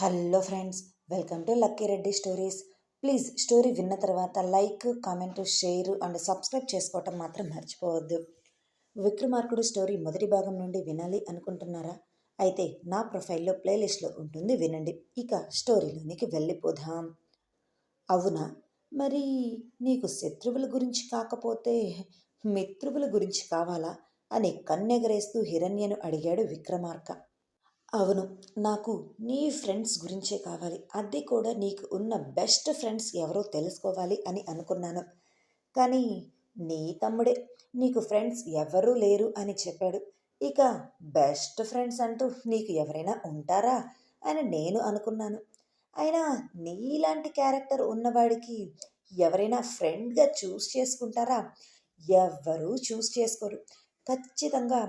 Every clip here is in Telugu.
Hello friends welcome to Lucky Reddy stories. Please story విన్న తర్వాత like comment share and subscribe చేసుకోవటం మాత్రం మర్చిపోవద్దు. విక్రమార్కుడు స్టోరీ మొదటి భాగం నుండి వినాలి అనుకుంటున్నారా? అయితే నా ప్రొఫైల్లో ప్లేలిస్ట్లో ఉంటుంది వినండి. ఇక స్టోరీలోనికి వెళ్ళిపోదాం. అవునా? మరి నీకు శత్రువుల గురించి కాకపోతే మిత్రువుల గురించి కావాలా? అని కన్నెగరేస్తూ హిరణ్యను అడిగాడు విక్రమార్క. అవును నాకు నీ ఫ్రెండ్స్ గురించే కావాలి. అది కూడా నీకు ఉన్న బెస్ట్ ఫ్రెండ్స్ ఎవరో తెలుసుకోవాలి అని అనుకున్నాను. కానీ నీ తమ్ముడే నీకు ఫ్రెండ్స్ ఎవరూ లేరు అని చెప్పాడు. ఇక బెస్ట్ ఫ్రెండ్స్ అంటూ నీకు ఎవరైనా ఉంటారా అని నేను అనుకున్నాను. అయినా నీలాంటి క్యారెక్టర్ ఉన్నవాడికి ఎవరైనా ఫ్రెండ్గా చూస్ చేసుకుంటారా? ఎవ్వరూ చూస్ చేసుకోరు. ఖచ్చితంగా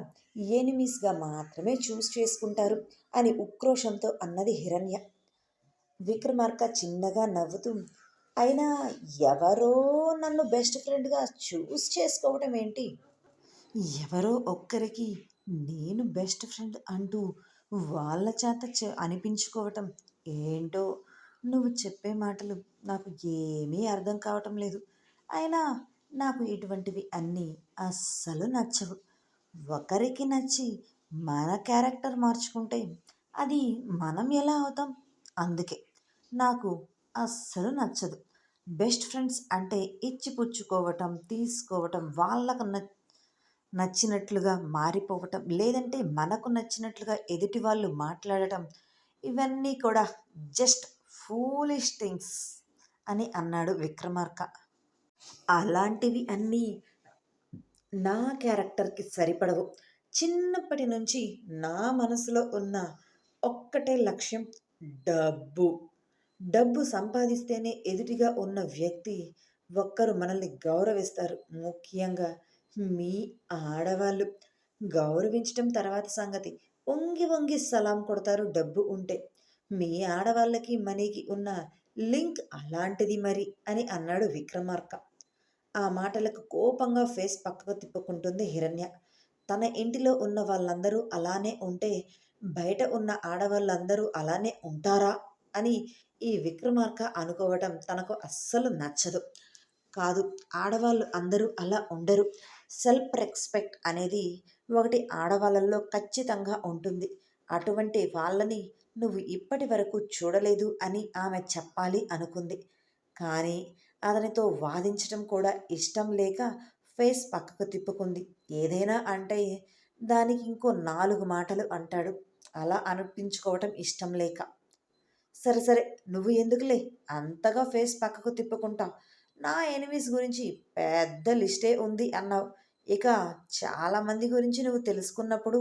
ఎనిమీస్గా మాత్రమే చూస్ చేసుకుంటారు అని ఉక్రోషంతో అన్నది హిరణ్య. విక్రమార్క చిన్నగా నవ్వుతూ అయినా ఎవరో నన్ను బెస్ట్ ఫ్రెండ్గా చూస్ చేసుకోవటం ఏంటి? ఎవరో ఒక్కరికి నేను బెస్ట్ ఫ్రెండ్ అంటూ వాళ్ళ చేత చ అనిపించుకోవటం ఏంటో నువ్వు చెప్పే మాటలు నాకు ఏమీ అర్థం కావటం లేదు. అయినా నాకు ఇటువంటివి అన్నీ అస్సలు నచ్చవు. ఒకరికి నచ్చి మన క్యారెక్టర్ మార్చుకుంటే అది మనం ఎలా అవుతాం? అందుకే నాకు అస్సలు నచ్చదు. బెస్ట్ ఫ్రెండ్స్ అంటే ఇచ్చిపుచ్చుకోవటం తీసుకోవటం వాళ్ళకు నచ్చినట్లుగా మారిపోవటం లేదంటే మనకు నచ్చినట్లుగా ఎదుటి వాళ్ళు మాట్లాడటం ఇవన్నీ కూడా జస్ట్ ఫూలిష్ థింగ్స్ అని అన్నాడు విక్రమార్క. అలాంటివి అన్నీ నా క్యారెక్టర్కి సరిపడవు. చిన్నప్పటి నుంచి నా మనసులో ఉన్న ఒక్కటే లక్ష్యం డబ్బు. డబ్బు సంపాదిస్తేనే ఎదుటిగా ఉన్న వ్యక్తి ఒక్కరు మనల్ని గౌరవిస్తారు. ముఖ్యంగా మీ ఆడవాళ్ళు. గౌరవించడం తర్వాత సంగతి. వంగి వంగి సలాం కొడతారు డబ్బు ఉంటే. మీ ఆడవాళ్ళకి మనీకి ఉన్న లింక్ అలాంటిది మరి అని అన్నాడు విక్రమార్క. ఆ మాటలకు కోపంగా ఫేస్ పక్కకు తిప్పుకుంటుంది హిరణ్య. తన ఇంటిలో ఉన్న వాళ్ళందరూ అలానే ఉంటే బయట ఉన్న ఆడవాళ్ళందరూ అలానే ఉంటారా? అని ఈ విక్రమార్క అనుకోవటం తనకు అస్సలు నచ్చదు. కాదు ఆడవాళ్ళు అందరూ అలా ఉండరు. సెల్ఫ్ రెస్పెక్ట్ అనేది ఒకటి ఆడవాళ్ళల్లో ఖచ్చితంగా ఉంటుంది. అటువంటి వాళ్ళని నువ్వు ఇప్పటి వరకు చూడలేదు అని ఆమె చెప్పాలి అనుకుంది. కానీ అతనితో వాదించడం కూడా ఇష్టం లేక ఫేస్ పక్కకు తిప్పుకుంది. ఏదైనా అంటే దానికి ఇంకో నాలుగు మాటలు అంటాడు. అలా అనిపించుకోవటం ఇష్టం లేక. సరే సరే నువ్వు ఎందుకులే? అంతగా ఫేస్ పక్కకు తిప్పుకుంటా. నా ఎనిమీస్ గురించి పెద్ద లిస్టే ఉంది అన్నావు. ఇక చాలామంది గురించి నువ్వు తెలుసుకున్నప్పుడు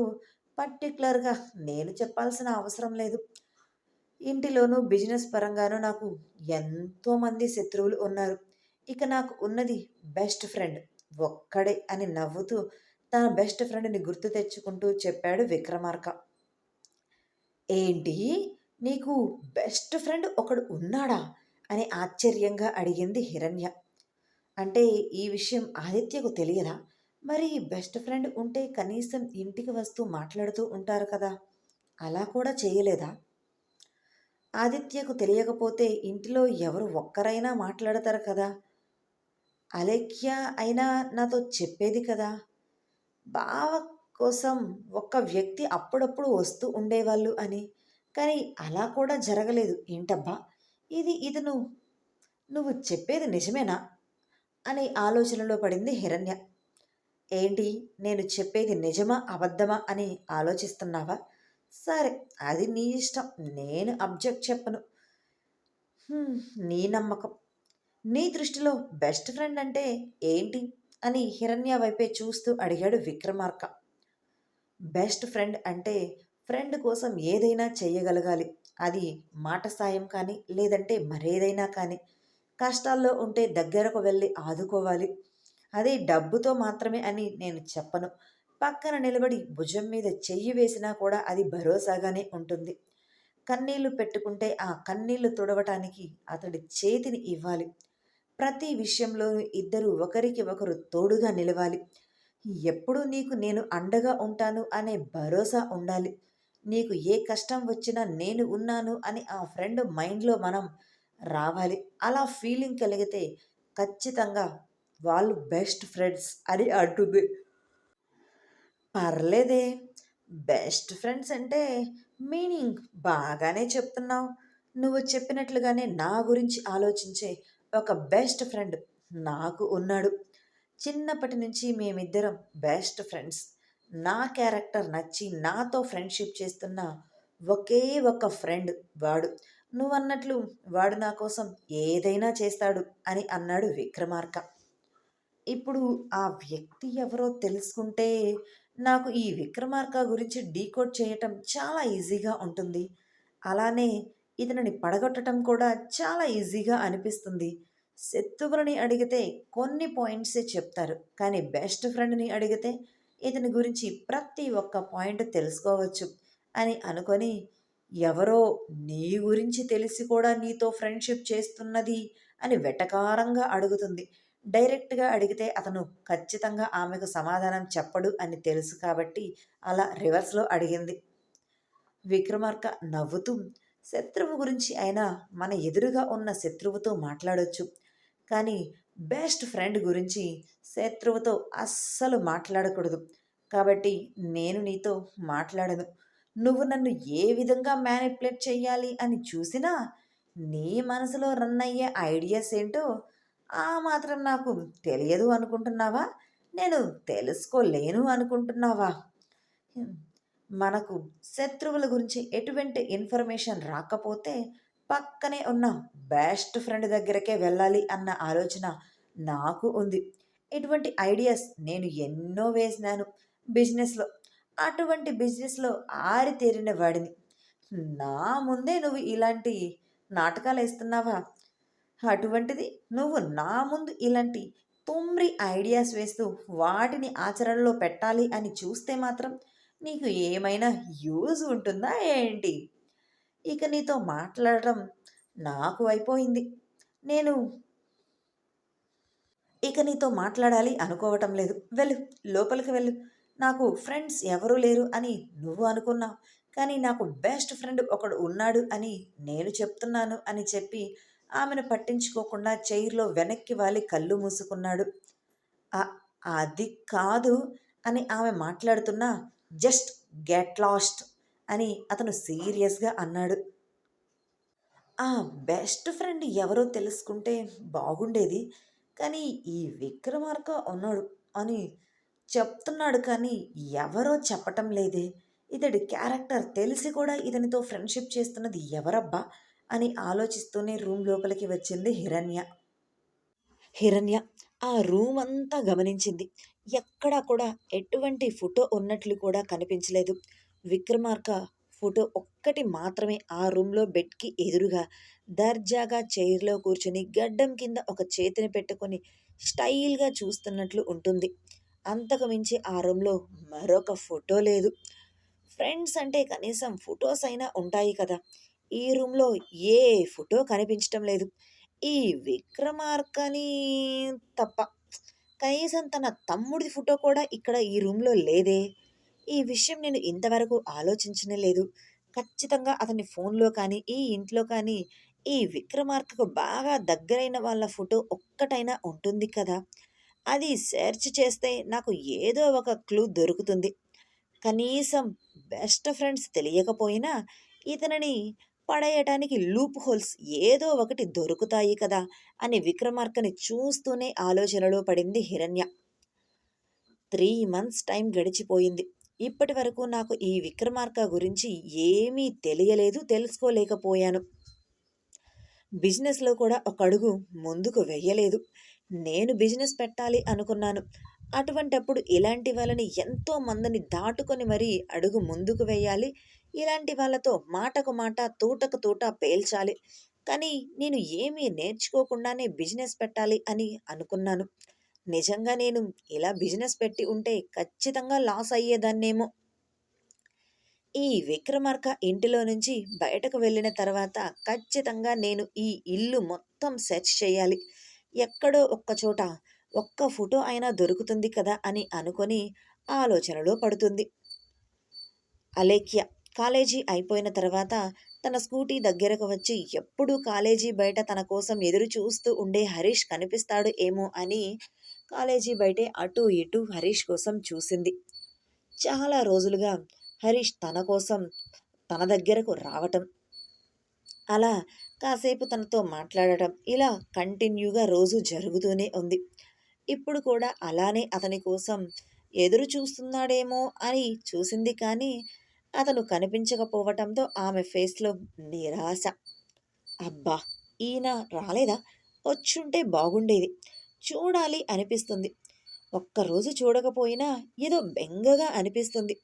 పర్టికులర్గా నేను చెప్పాల్సిన అవసరం లేదు. ఇంటిలోనూ బిజినెస్ పరంగానూ నాకు ఎంతోమంది శత్రువులు ఉన్నారు. ఇక నాకు ఉన్నది బెస్ట్ ఫ్రెండ్ ఒక్కడే అని నవ్వుతూ తన బెస్ట్ ఫ్రెండ్ని గుర్తు తెచ్చుకుంటూ చెప్పాడు విక్రమార్క. ఏంటి? నీకు బెస్ట్ ఫ్రెండ్ ఒకడు ఉన్నాడా? అని ఆశ్చర్యంగా అడిగింది హిరణ్య. అంటే ఈ విషయం ఆదిత్యకు తెలియదా? మరి బెస్ట్ ఫ్రెండ్ ఉంటే కనీసం ఇంటికి వస్తూ మాట్లాడుతూ ఉంటారు కదా. అలా కూడా చేయలేదా? ఆదిత్యకు తెలియకపోతే ఇంటిలో ఎవరు ఒక్కరైనా మాట్లాడతారు కదా. అలేఖ్య అయినా నాతో చెప్పేది కదా. బావ కోసం ఒక్క వ్యక్తి అప్పుడప్పుడు వస్తూ ఉండేవాళ్ళు అని. కానీ అలా కూడా జరగలేదు. ఏంటబ్బా? ఇది ఇది నువ్వు నువ్వు చెప్పేది నిజమేనా? అని ఆలోచనలో పడింది హిరణ్య. ఏంటి? నేను చెప్పేది నిజమా అబద్ధమా అని ఆలోచిస్తున్నావా? సరే అది నీ ఇష్టం. నేను అబ్జెక్ట్ చెప్పను. నీ నమ్మకం. నీ దృష్టిలో బెస్ట్ ఫ్రెండ్ అంటే ఏంటి? అని హిరణ్య వైపే చూస్తూ అడిగాడు విక్రమార్క. బెస్ట్ ఫ్రెండ్ అంటే ఫ్రెండ్ కోసం ఏదైనా చేయగలగాలి. అది మాట సాయం కానీ లేదంటే మరేదైనా కానీ. కష్టాల్లో ఉంటే దగ్గరకు వెళ్ళి ఆదుకోవాలి. అదే డబ్బుతో మాత్రమే అని నేను చెప్పను. పక్కన నిలబడి భుజం మీద చెయ్యి వేసినా కూడా అది భరోసాగానే ఉంటుంది. కన్నీళ్ళు పెట్టుకుంటే ఆ కన్నీళ్ళు తుడవటానికి అతడి చేతిని ఇవ్వాలి. ప్రతి విషయంలోనూ ఇద్దరు ఒకరికి ఒకరు తోడుగా నిలవాలి. ఎప్పుడు నీకు నేను అండగా ఉంటాను అనే భరోసా ఉండాలి. నీకు ఏ కష్టం వచ్చినా నేను ఉన్నాను అని ఆ ఫ్రెండ్ మైండ్లో మనం రావాలి. అలా ఫీలింగ్ కలిగితే ఖచ్చితంగా వాళ్ళు బెస్ట్ ఫ్రెండ్స్ అని అంటుంది. పర్లేదే. బెస్ట్ ఫ్రెండ్స్ అంటే మీనింగ్ బాగానే చెప్తున్నావు. నువ్వు చెప్పినట్లుగానే నా గురించి ఆలోచించే ఒక బెస్ట్ ఫ్రెండ్ నాకు ఉన్నాడు. చిన్నప్పటి నుంచి మేమిద్దరం బెస్ట్ ఫ్రెండ్స్. నా క్యారెక్టర్ నచ్చి నాతో ఫ్రెండ్షిప్ చేస్తున్న ఒకే ఒక ఫ్రెండ్ వాడు. నువ్వన్నట్లు వాడు నా కోసం ఏదైనా చేస్తాడు అని అన్నాడు విక్రమార్క. ఇప్పుడు ఆ వ్యక్తి ఎవరో తెలుసుకుంటే నాకు ఈ విక్రమార్క గురించి డీకోడ్ చేయటం చాలా ఈజీగా ఉంటుంది. అలానే ఇతనిని పడగొట్టడం కూడా చాలా ఈజీగా అనిపిస్తుంది. శత్రువులని అడిగితే కొన్ని పాయింట్సే చెప్తారు. కానీ బెస్ట్ ఫ్రెండ్ని అడిగితే ఇతని గురించి ప్రతి ఒక్క పాయింట్ తెలుసుకోవచ్చు అని అనుకొని ఎవరో నీ గురించి తెలిసి కూడా నీతో ఫ్రెండ్షిప్ చేస్తున్నది అని వెటకారంగా అడుగుతుంది. డైరెక్ట్గా అడిగితే అతను ఖచ్చితంగా ఆమెకు సమాధానం చెప్పడు అని తెలుసు కాబట్టి అలా రివర్స్లో అడిగింది. విక్రమార్క నవ్వుతూ శత్రువు గురించి అయినా మన ఎదురుగా ఉన్న శత్రువుతో మాట్లాడొచ్చు. కానీ బెస్ట్ ఫ్రెండ్ గురించి శత్రువుతో అస్సలు మాట్లాడకూడదు. కాబట్టి నేను నీతో మాట్లాడను. నువ్వు నన్ను ఏ విధంగా మ్యానిపులేట్ చేయాలి అని చూసినా నీ మనసులో రన్ అయ్యే ఐడియాస్ ఏంటో ఆ మాత్రం నాకు తెలియదు అనుకుంటున్నావా? నేను తెలుసుకోలేను అనుకుంటున్నావా? మనకు శత్రువుల గురించి ఎటువంటి ఇన్ఫర్మేషన్ రాకపోతే పక్కనే ఉన్న బెస్ట్ ఫ్రెండ్ దగ్గరకే వెళ్ళాలి అన్న ఆలోచన నాకు ఉంది. ఇటువంటి ఐడియాస్ నేను ఎన్నో వేసినాను బిజినెస్లో. అటువంటి బిజినెస్లో ఆరితేరిన వాడిని. నా ముందే నువ్వు ఇలాంటి నాటకాలు వేస్తున్నావా? అటువంటిది నువ్వు నా ముందు ఇలాంటి తుమ్మ్రి ఐడియాస్ వేస్తూ వాటిని ఆచరణలో పెట్టాలి అని చూస్తే మాత్రం నీకు ఏమైనా యూజ్ ఉంటుందా ఏంటి? ఇక నీతో మాట్లాడటం నాకు అయిపోయింది. నేను ఇక నీతో మాట్లాడాలి అనుకోవటం లేదు. వెళ్ళు లోపలికి వెళ్ళు. నాకు ఫ్రెండ్స్ ఎవరూ లేరు అని నువ్వు అనుకున్నావు. కానీ నాకు బెస్ట్ ఫ్రెండ్ ఒకడు ఉన్నాడు అని నేను చెప్తున్నాను అని చెప్పి ఆమెను పట్టించుకోకుండా చైర్లో వెనక్కి వాలి కళ్ళు మూసుకున్నాడు. అది కాదు అని ఆమె మాట్లాడుతున్నా జస్ట్ గెట్ లాస్ట్ అని అతను సీరియస్గా అన్నాడు. ఆ బెస్ట్ ఫ్రెండ్ ఎవరో తెలుసుకుంటే బాగుండేది కానీ ఈ విక్రమార్క ఉన్నాడు అని చెప్తున్నాడు కానీ ఎవరో చెప్పటం లేదే. ఇతడి క్యారెక్టర్ తెలిసి కూడా ఇతనితో ఫ్రెండ్షిప్ చేస్తున్నది ఎవరబ్బా? అని ఆలోచిస్తూనే రూమ్ లోపలికి వచ్చింది హిరణ్య. హిరణ్య ఆ రూమ్ అంతా గమనించింది. ఎక్కడా కూడా ఎటువంటి ఫోటో ఉన్నట్లు కూడా కనిపించలేదు. విక్రమార్క ఫోటో ఒక్కటి మాత్రమే ఆ రూమ్లో బెడ్కి ఎదురుగా దర్జాగా చైర్లో కూర్చుని గడ్డం కింద ఒక చేతిని పెట్టుకొని స్టైల్గా చూస్తున్నట్లు ఉంటుంది. అంతకు మించి ఆ రూమ్లో మరొక ఫోటో లేదు. ఫ్రెండ్స్ అంటే కనీసం ఫొటోస్ అయినా ఉంటాయి కదా. ఈ రూమ్లో ఏ ఫోటో కనిపించటం లేదు. ఈ విక్రమార్కని తప్ప కనీసం తన తమ్ముడి ఫోటో కూడా ఇక్కడ ఈ రూమ్లో లేదే. ఈ విషయం నేను ఇంతవరకు ఆలోచించనే లేదు. ఖచ్చితంగా అతని ఫోన్లో కానీ ఈ ఇంట్లో కానీ ఈ విక్రమార్కకు బాగా దగ్గరైన వాళ్ళ ఫోటో ఒక్కటైనా ఉంటుంది కదా. అది సెర్చ్ చేస్తే నాకు ఏదో ఒక క్లూ దొరుకుతుంది. కనీసం బెస్ట్ ఫ్రెండ్స్ తెలియకపోయినా ఇతనిని పడేయటానికి లూప్ హోల్స్ ఏదో ఒకటి దొరుకుతాయి కదా అని విక్రమార్కని చూస్తూనే ఆలోచనలో పడింది హిరణ్య. త్రీ మంత్స్ టైం గడిచిపోయింది. ఇప్పటి వరకు నాకు ఈ విక్రమార్క గురించి ఏమీ తెలియలేదు తెలుసుకోలేకపోయాను. బిజినెస్లో కూడా ఒక అడుగు ముందుకు వెయ్యలేదు నేను బిజినెస్ పెట్టాలి అనుకున్నాను. అటువంటప్పుడు ఇలాంటి వాళ్ళని ఎంతో మందిని దాటుకొని మరీ అడుగు ముందుకు వేయాలి. ఇలాంటి వాళ్ళతో మాటకు మాట తూటకు తూట పేల్చాలి. కానీ నేను ఏమీ నేర్చుకోకుండానే బిజినెస్ పెట్టాలి అని అనుకున్నాను. నిజంగా నేను ఇలా బిజినెస్ పెట్టి ఉంటే ఖచ్చితంగా లాస్ అయ్యేదాన్నేమో. ఈ విక్రమార్క ఇంటిలో నుంచి బయటకు వెళ్ళిన తర్వాత ఖచ్చితంగా నేను ఈ ఇల్లు మొత్తం సెర్చ్ చేయాలి. ఎక్కడో ఒక్క చోట ఒక్క ఫోటో అయినా దొరుకుతుంది కదా అని అనుకొని ఆలోచనలో పడుతుంది. అలేఖ్య కాలేజీ అయిపోయిన తర్వాత తన స్కూటీ దగ్గరకు వచ్చి ఎప్పుడూ కాలేజీ బయట తన కోసం ఎదురు చూస్తూ ఉండే హరీష్ కనిపిస్తాడు ఏమో అని కాలేజీ బయటే అటూ ఇటూ హరీష్ కోసం చూసింది. చాలా రోజులుగా హరీష్ తన కోసం తన దగ్గరకు రావటం అలా కాసేపు తనతో మాట్లాడటం ఇలా కంటిన్యూగా రోజు జరుగుతూనే ఉంది. ఇప్పుడు కూడా అలానే అతని కోసం ఎదురు చూస్తున్నాడేమో అని చూసింది కానీ అతను కనిపించకపోవటంతో ఆమె ఫేస్లో నిరాశ. అబ్బా! ఈయన రాలేదా? వచ్చుంటే బాగుండేది. చూడాలి అనిపిస్తుంది. ఒక్కరోజు చూడకపోయినా ఏదో బెంగగా అనిపిస్తుంది.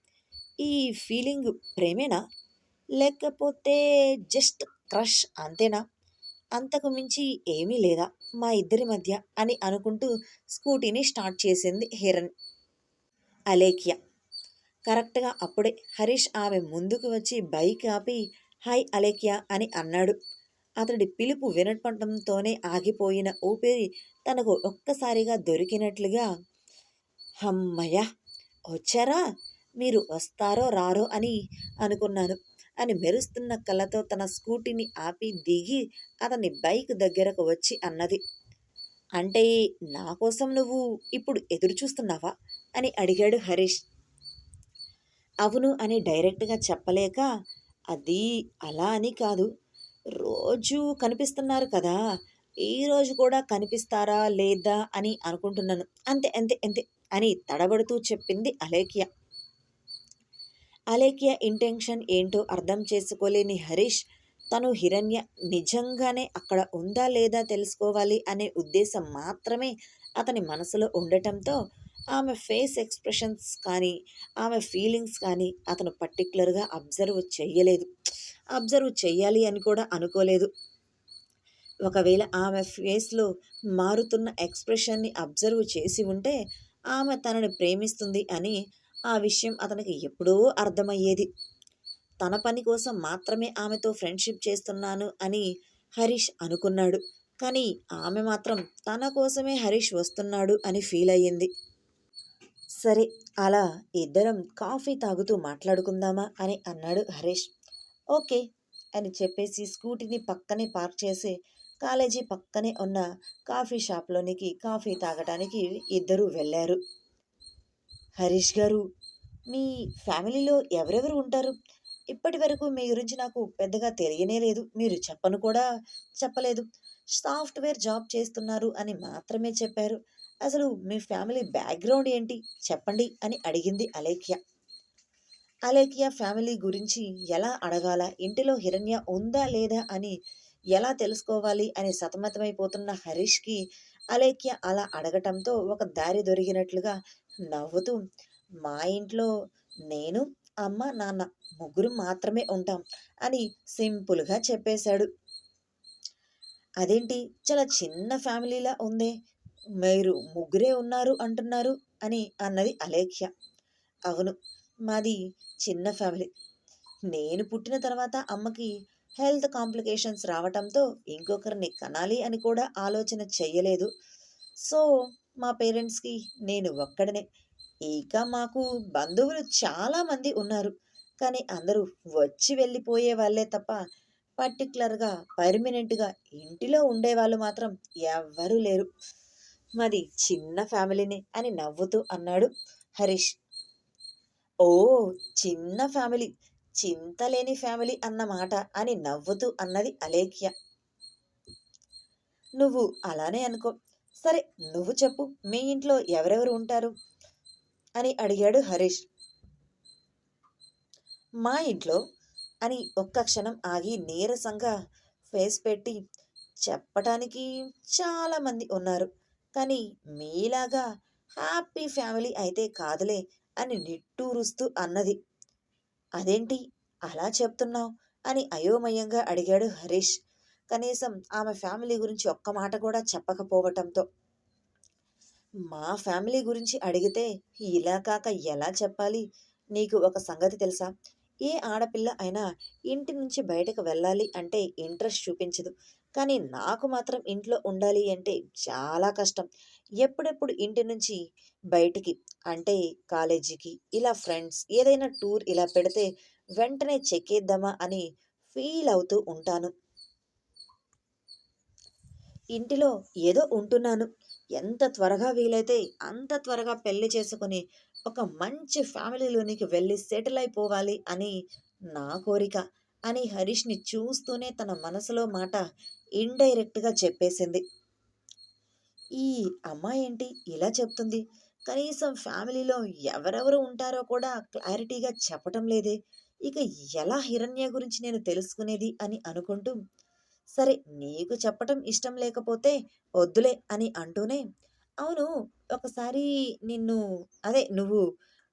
ఈ ఫీలింగ్ ప్రేమేనా? లేకపోతే జస్ట్ క్రష్ అంతేనా? అంతకు మించి ఏమీ లేదా? మా ఇద్దరి మధ్య అని అనుకుంటూ స్కూటీని స్టార్ట్ చేసింది హిరణ్ అలేఖ్య కరెక్ట్గా అప్పుడే హరీష్ ఆమె ముందుకు వచ్చి బైక్ ఆపి హాయ్ అలేఖ్య అని అన్నాడు. అతడి పిలుపు వినపడంతోనే ఆగిపోయిన ఊపిరి తనకు ఒక్కసారిగా దొరికినట్లుగా హమ్మయ్య వచ్చారా? మీరు వస్తారో రారో అని అనుకున్నాను అని మెరుస్తున్న కళ్ళతో తన స్కూటీని ఆపి దిగి అతని బైక్ దగ్గరకు వచ్చి అన్నది. అంటే నా కోసం నువ్వు ఇప్పుడు ఎదురు చూస్తున్నావా అని అడిగాడు హరీష్. అవును అని డైరెక్ట్గా చెప్పలేక అది అలా అని కాదు. రోజు కనిపిస్తున్నారు కదా! ఈరోజు కూడా కనిపిస్తారా లేదా అని అనుకుంటున్నాను. అంతే అంతే అంతే అని తడబడుతూ చెప్పింది అలేఖ్య. అలేఖ్య ఇంటెన్షన్ ఏంటో అర్థం చేసుకోలేని హరీష్ తను హిరణ్య నిజంగానే అక్కడ ఉందా లేదా తెలుసుకోవాలి అనే ఉద్దేశం మాత్రమే అతని మనసులో ఉండటంతో ఆమె ఫేస్ ఎక్స్ప్రెషన్స్ కానీ ఆమె ఫీలింగ్స్ కానీ అతను పర్టికులర్గా అబ్జర్వ్ చెయ్యలేదు. అబ్జర్వ్ చెయ్యాలి అని కూడా అనుకోలేదు. ఒకవేళ ఆమె ఫేస్లో మారుతున్న ఎక్స్ప్రెషన్ని అబ్జర్వ్ చేసి ఉంటే ఆమె తనని ప్రేమిస్తుంది అని ఆ విషయం అతనికి ఎప్పుడో అర్థమయ్యేది. తన పని కోసం మాత్రమే ఆమెతో ఫ్రెండ్షిప్ చేస్తున్నాను అని హరీష్ అనుకున్నాడు. కానీ ఆమె మాత్రం తన కోసమే హరీష్ వస్తున్నాడు అని ఫీల్ అయ్యింది. సరే అలా ఇద్దరం కాఫీ తాగుతూ మాట్లాడుకుందామా అని అన్నాడు హరీష్. ఓకే అని చెప్పేసి స్కూటీని పక్కనే పార్క్ చేసి కాలేజీ పక్కనే ఉన్న కాఫీ షాప్లోనికి కాఫీ తాగడానికి ఇద్దరూ వెళ్ళారు. హరీష్ గారు మీ ఫ్యామిలీలో ఎవరెవరు ఉంటారు? ఇప్పటి వరకు మీ గురించి నాకు పెద్దగా తెలియనే లేదు. మీరు చెప్పను కూడా చెప్పలేదు. సాఫ్ట్వేర్ జాబ్ చేస్తున్నారు అని మాత్రమే చెప్పారు. అసలు మీ ఫ్యామిలీ బ్యాక్గ్రౌండ్ ఏంటి? చెప్పండి అని అడిగింది అలేఖ్య. అలేఖ్య ఫ్యామిలీ గురించి ఎలా అడగాల? ఇంటిలో హిరణ్య ఉందా లేదా అని ఎలా తెలుసుకోవాలి అని సతమతమైపోతున్న హరీష్కి అలేఖ్య అలా అడగటంతో ఒక దారి దొరికినట్లుగా నవ్వుతూ మా ఇంట్లో నేను అమ్మ నాన్న ముగ్గురు మాత్రమే ఉంటాం అని సింపుల్గా చెప్పేశాడు. అదేంటి? చాలా చిన్న ఫ్యామిలీలా ఉందే? మీరు ముగ్గురే ఉన్నారు అంటున్నారు అని అన్నది అలేఖ్య. అవును మాది చిన్న ఫ్యామిలీ. నేను పుట్టిన తర్వాత అమ్మకి హెల్త్ కాంప్లికేషన్స్ రావటంతో ఇంకొకరిని కనాలి అని కూడా ఆలోచన చెయ్యలేదు. సో మా పేరెంట్స్కి నేను ఒక్కడనే. ఇక మాకు బంధువులు చాలామంది ఉన్నారు. కానీ అందరూ వచ్చి వెళ్ళిపోయే వాళ్ళే తప్ప పర్టికులర్గా పర్మనెంట్గా ఇంటిలో ఉండేవాళ్ళు మాత్రం ఎవ్వరూ లేరు. మాది చిన్న ఫ్యామిలీనే అని నవ్వుతూ అన్నాడు హరీష్. ఓ చిన్న ఫ్యామిలీ చింతలేని ఫ్యామిలీ అన్నమాట అని నవ్వుతూ అన్నది అలేఖ్య. నువ్వు అలానే అనుకో. సరే నువ్వు చెప్పు మీ ఇంట్లో ఎవరెవరు ఉంటారు? అని అడిగాడు హరీష్. మా ఇంట్లో అని ఒక్క క్షణం ఆగి నీరసంగా ఫేస్ పెట్టి చెప్పటానికి చాలామంది ఉన్నారు. కానీ మీలాగా హ్యాపీ ఫ్యామిలీ అయితే కాదులే అని నిట్టూరుస్తూ అన్నది. అదేంటి అలా చెప్తున్నావు? అని అయోమయంగా అడిగాడు హరీష్. కనీసం ఆమె ఫ్యామిలీ గురించి ఒక్క మాట కూడా చెప్పకపోవటంతో. మా ఫ్యామిలీ గురించి అడిగితే ఇలా కాక ఎలా చెప్పాలి? నీకు ఒక సంగతి తెలుసా? ఏ ఆడపిల్ల అయినా ఇంటి నుంచి బయటకు వెళ్ళాలి అంటే ఇంట్రెస్ట్ చూపించదు. కానీ నాకు మాత్రం ఇంట్లో ఉండాలి అంటే చాలా కష్టం. ఎప్పుడెప్పుడు ఇంటి నుంచి బయటికి అంటే కాలేజీకి ఇలా ఫ్రెండ్స్ ఏదైనా టూర్ ఇలా పెడితే వెంటనే చెక్కేద్దామా అని ఫీల్ అవుతూ ఉంటాను. ఇంటిలో ఏదో ఉంటున్నాను. ఎంత త్వరగా వీలైతే అంత త్వరగా పెళ్ళి చేసుకుని ఒక మంచి ఫ్యామిలీలోనికి వెళ్ళి సెటిల్ అయిపోవాలి అని నా కోరిక అని హరీష్ని చూస్తూనే తన మనసులో మాట ఇండైరెక్ట్గా చెప్పేసింది. ఈ అమ్మాయి ఏంటి? ఇలా చెప్తుంది. కనీసం ఫ్యామిలీలో ఎవరెవరు ఉంటారో కూడా క్లారిటీగా చెప్పటం లేదే. ఇక ఎలా హిరణ్య గురించి నేను తెలుసుకునేది అని అనుకుంటూ సరే నీకు చెప్పటం ఇష్టం లేకపోతే వద్దులే అని అంటూనే అవును ఒకసారి నిన్ను అదే నువ్వు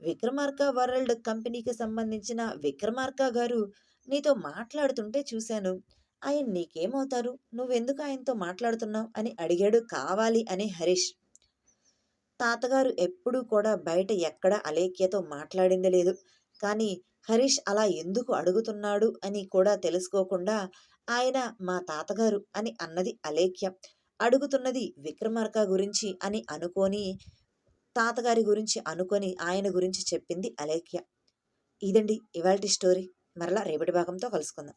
విక్రమార్క వరల్డ్ కంపెనీకి సంబంధించిన విక్రమార్క గారు నీతో మాట్లాడుతుంటే చూశాను. ఆయన నీకేమవుతారు? నువ్వెందుకు ఆయనతో మాట్లాడుతున్నావు? అని అడిగాడు కావాలి అని హరీష్. తాతగారు ఎప్పుడూ కూడా బయట ఎక్కడ అలేఖ్యతో మాట్లాడింది లేదు. కానీ హరీష్ అలా ఎందుకు అడుగుతున్నాడు అని కూడా తెలుసుకోకుండా ఆయన మా తాతగారు అని అన్నది అలేఖ్య. అడుగుతున్నది విక్రమార్క గురించి అని అనుకొని తాతగారి గురించి అనుకొని ఆయన గురించి చెప్పింది అలేఖ్య. ఇదండి ఇవాల్టి స్టోరీ. మరలా రేపటి భాగంతో కలుసుకుందాం.